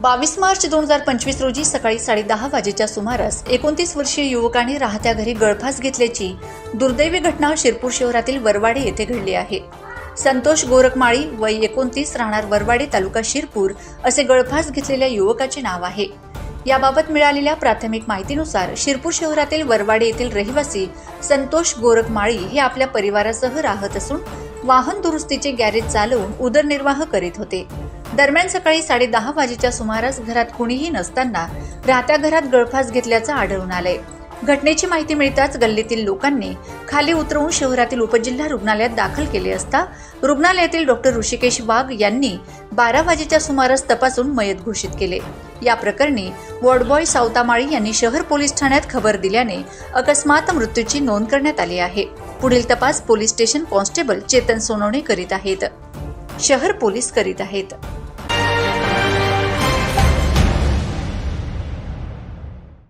बावीस मार्च दोन हजार पंचवीस रोजी सकाळी साडेदहा वाजेच्या सुमारास एकोणतीस वर्षीय युवकाने राहत्या घरी गळफास घेतल्याची दुर्दैवी घटना शिरपूर शहरातील वरवाडे येथे घडली आहे. संतोष गोरखमाळी वय एकोणतीस राहणार वरवाडे तालुका शिरपूर असे गळफास घेतलेल्या युवकाचे नाव आहे. याबाबत मिळालेल्या प्राथमिक माहितीनुसार शिरपूर शहरातील वरवाडे येथील रहिवासी संतोष गोरखमाळी हे आपल्या परिवारासह राहत असून वाहन दुरुस्तीचे गॅरेज चालवून उदरनिर्वाह करीत होते. दरम्यान सकाळी साडेदहा वाजेच्या सुमारास घरात कुणीही नसताना राहत्या घरात गळफास घेतल्याचं आढळून आलंय. घटनेची माहिती मिळताच गल्लीतील लोकांनी खाली उतरवून शहरातील उपजिल्हा रुग्णालयात दाखल केले असता रुग्णालयातील डॉक्टर ऋषिकेश वाघ यांनी बारा वाजेच्या सुमारास तपासून मयत घोषित केले. या प्रकरणी वॉर्डबॉय सावतामाळी यांनी शहर पोलीस ठाण्यात खबर दिल्याने अकस्मात मृत्यूची नोंद करण्यात आली आहे. पुढील तपास police station constable Chetan Sonawane करीत आहेत. शहर पोलीस करीत आहेत.